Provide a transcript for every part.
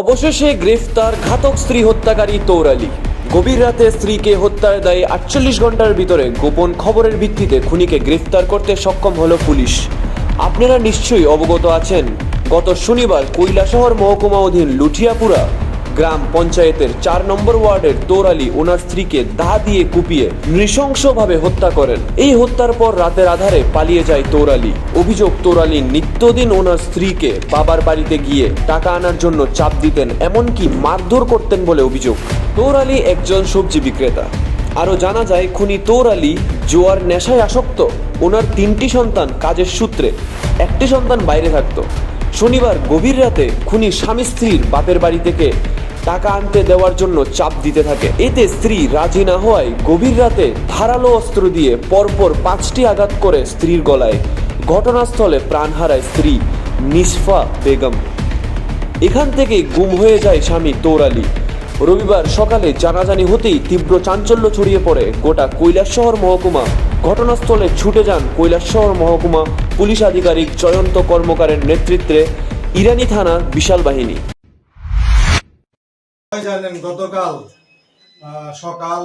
অবশেষে গ্রেফতার ঘাতক স্ত্রী হত্যাকারী তৌরালি গভীর রাতে স্ত্রীকে হত্যার দায়ে আটচল্লিশ ঘণ্টার ভিতরে গোপন খবরের ভিত্তিতে খুনিকে গ্রেফতার করতে সক্ষম হলো পুলিশ। আপনারা নিশ্চয়ই অবগত আছেন, গত শনিবার কৈলাসহর মহকুমা অধীন লুঠিয়াপুরা গ্রাম পঞ্চায়েতের চার নম্বর ওয়ার্ডের তৌরালি ওনার স্ত্রীকে দা দিয়ে কুপিয়ে নৃশংসভাবে হত্যা করেন। এই হত্যার পর রাতের আধারে পালিয়ে যায় তৌরালি অভিযোগ তৌরালি নিত্যদিন ওনার স্ত্রীকে বাবার বাড়িতে গিয়ে টাকা আনার জন্য চাপ দিতেন, এমনকি মারধর করতেন বলে অভিযোগ। তৌরালি একজন সবজি বিক্রেতা। আরও জানা যায়, খুনি তৌরালি জোয়ার নেশায় আসক্ত। ওনার তিনটি সন্তান কাজের সূত্রে একটি সন্তান বাইরে থাকতো। শনিবার গভীর রাতে খুনি স্বামী স্ত্রীর বাপের বাড়ি থেকে টাকা আনতে দেওয়ার জন্য চাপ দিতে থাকে। এতে স্ত্রী রাজি না হওয়ায় গভীর রাতে ধারালো অস্ত্র দিয়ে পরপর পাঁচটি আঘাত করে স্ত্রীর গলায়। ঘটনাস্থলে প্রাণ হারায় স্ত্রী নিসফা বেগম। এখান থেকে গুম হয়ে যায় স্বামী তৌরালি। রবিবার সকালে জানাজানি হতেই তীব্র চাঞ্চল্য ছড়িয়ে পড়ে গোটা কৈলাসশহর মহকুমা। ঘটনাস্থলে ছুটে যান কৈলাসশহর মহকুমা পুলিশ আধিকারিক জয়ন্ত কর্মকারের নেতৃত্বে ইরানি থানা বিশাল বাহিনী। জানেন গতকাল সকাল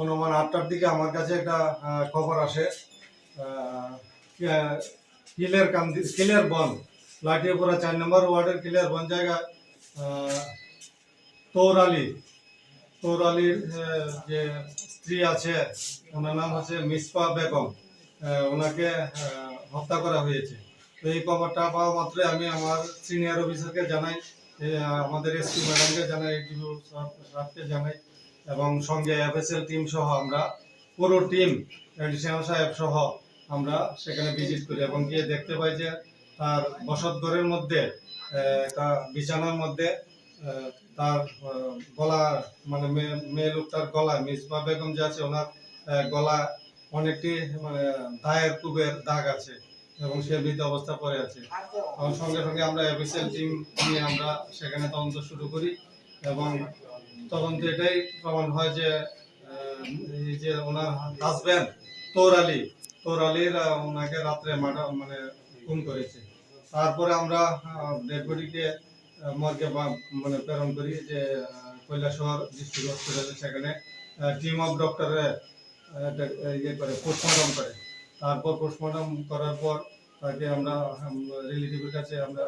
অনুমান আটটার দিকে আমার কাছে একটা খবর আসে। কিলের কান্দি, কিলের বন, লাঠিয়াপুরা চার নম্বর ওয়ার্ডের কিলের বন জায়গা তৌরালি তৌরালির যে স্ত্রী আছে, ওনার নাম হচ্ছে মিসপা বেগম ওনাকে হত্যা করা হয়েছে। তো এই খবরটা পাওয়া মাত্রই আমি আমার সিনিয়র অফিসারকে জানাই। আমাদের এসপি ম্যাডামকে জানাই ডিউ সাহেবকে জানাই, এবং সঙ্গে এফএসএল টিম সহ আমরা, পুরো টিম এডিশনাল সাহেব সহ আমরা সেখানে ভিজিট করি এবং গিয়ে দেখতে পাই যে তার বসত ঘরের মধ্যে একটা বিছানার মধ্যে তার গলা মানে মেয়ে লোকটার গলা মিসবা বেগম যে আছে, ওনার গলা অনেকটি মানে দায়ের কুবের দাগ আছে। এবং সে মৃত অবস্থা পড়ে আছে। এবং সঙ্গে সঙ্গে আমরা অফিসিয়াল টিম নিয়ে আমরা সেখানে তদন্ত শুরু করি এবং তদন্ত এটাই প্রমাণ হয় যে এই যে ওনার হাজব্যান্ড তোর আলী, তোর আলীর ওনাকে রাত্রে মার্ডার মানে খুন করেছে। তারপরে আমরা ডেড বডিকে মর্গে মানে প্রেরণ করি যে কৈলাসহর ডিস্ট্রিক্ট হসপিটালে সেখানে টিম অফ ডক্টরে ইয়ে করে পোস্টমর্টম করে। তারপর পোস্টমর্টম করার পর তাকে আমরা রিলেটিভের কাছে আমরা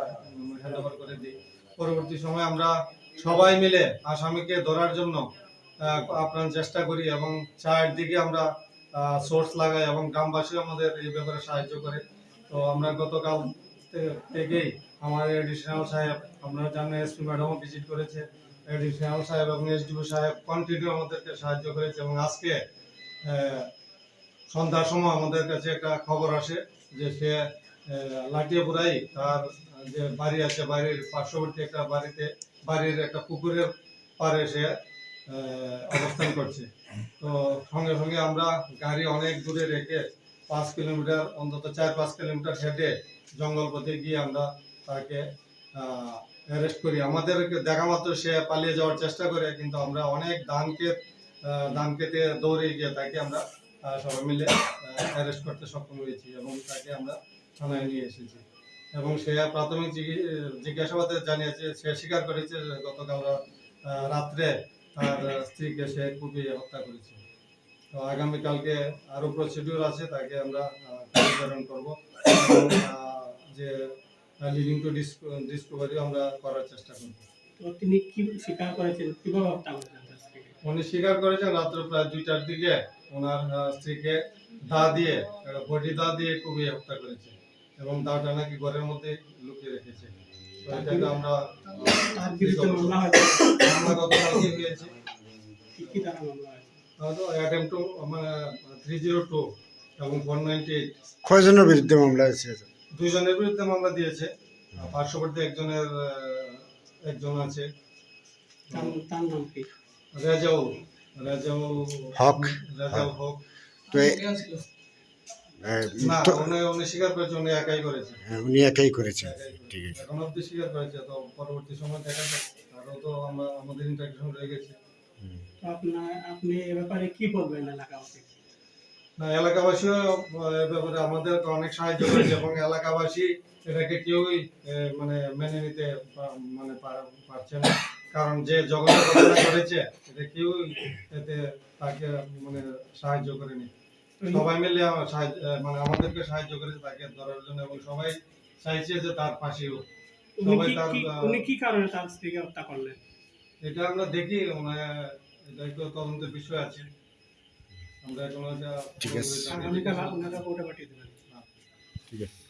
হ্যান্ড ওভার করে দিই। পরবর্তী সময় আমরা সবাই মিলে আসামিকে ধরার জন্য আপ্রাণ চেষ্টা করি এবং চারদিকে আমরা সোর্স লাগাই এবং গ্রামবাসী আমাদের এই ব্যাপারে সাহায্য করে। তো আমরা গতকাল থেকেই আমাদের এডিশনাল সাহেব আমরা জানেন এসপি ম্যাডামও ভিজিট করেছে। এডিশনাল সাহেব এবং এসডিও সাহেব কন্টিনিউ আমাদেরকে সাহায্য করেছে এবং আজকে সন্ধ্যার সময় আমাদের কাছে একটা খবর আসে যে সে আহ, লাঠিয়াপুরাই তার যে বাড়ি আছে বাড়ির পার্শ্ববর্তী একটা বাড়িতে বাড়ির একটা পুকুরের পাড়ে সে অবস্থান করছে। তো সঙ্গে সঙ্গে আমরা গাড়ি অনেক দূরে রেখে পাঁচ কিলোমিটার অন্তত চার পাঁচ কিলোমিটার হেঁটে জঙ্গল পথে গিয়ে আমরা তাকে অ্যারেস্ট করি। আমাদেরকে দেখা মাত্র সে পালিয়ে যাওয়ার চেষ্টা করে কিন্তু আমরা অনেক ধান খেতে দৌড়ে গিয়ে তাকে আমরা সবাই মিলে অ্যারেস্ট করতে সক্ষম হয়েছি এবং তাকে আমরা থানায় নিয়ে এসেছি। এবং সে প্রাথমিক জিজ্ঞাসাবাদে জানিয়েছে সে স্বীকার করেছে গতকাল রাত্রে তার স্ত্রীকে সে কুপিয়ে হত্যা করেছে। তো আগামীকালকে আরও প্রসিডিউর আছে তাকে আমরা প্রেরণ করব। যে লিডিং টু ডিসকভারি আমরা করার চেষ্টা করব। তিনি কি স্বীকার করেছেন? কীভাবে হত্যা করেছেন উনি স্বীকার করেছেন রাত্র প্রায় দুইটার দিকে ওনার স্ত্রীকে দা দিয়ে বডি দা দিয়ে কুপিয়ে হত্যা করেছে এবং দাটা নাকি ঘরের মধ্যে লুকিয়ে রেখেছে। তো এটাকে আমরা আমরা গতকালকে হয়েছে মানে থ্রি জিরো টু এবং ফোর নাইনটি এইট কয়জনের বিরুদ্ধে মামলা হয়েছে দুইজনের বিরুদ্ধে মামলা দিয়েছে। পার্শ্ববর্তী একজনের একজন আছে। তার নাম কি? রেজাউল। হক। হক। তো এ- এ, না। উনি উনি স্বীকার করেছে উনি একাই করেছে। হ্যাঁ, উনি একাই করেছেন ঠিক আছে। এখন অব্দি স্বীকার করেছে তো পরবর্তী সময় দেখা যাক। আরও তো আমরা আমাদের ইন্টারভিউ রয়ে গেছে। তো আপনার আপনি এ ব্যাপারে কি বলবেন এলাকাবাসী না এলাকাবাসীও এ ব্যাপারে আমাদের অনেক সাহায্য করেছে এবং এলাকাবাসী এটাকে কেউই মানে মেনে নিতে মানে পারছে না। কারণ যে ঘটনা করেছে এটা কেউই এতে তাকে মানে সাহায্য করেনি। সবাই মিলে সাহায্য মানে আমাদেরকে সাহায্য করেছে তাকে ধরার জন্য এবং সবাই চাইছে যে তার পাশেও সবাই কি- তার উনি কি কারণে তার স্ত্রীকে হত্যা করলেন? এটা আমরা দেখি মানে এটা একটু তদন্তের বিষয় আছে। ঠিক আছে। ঠিক আছে।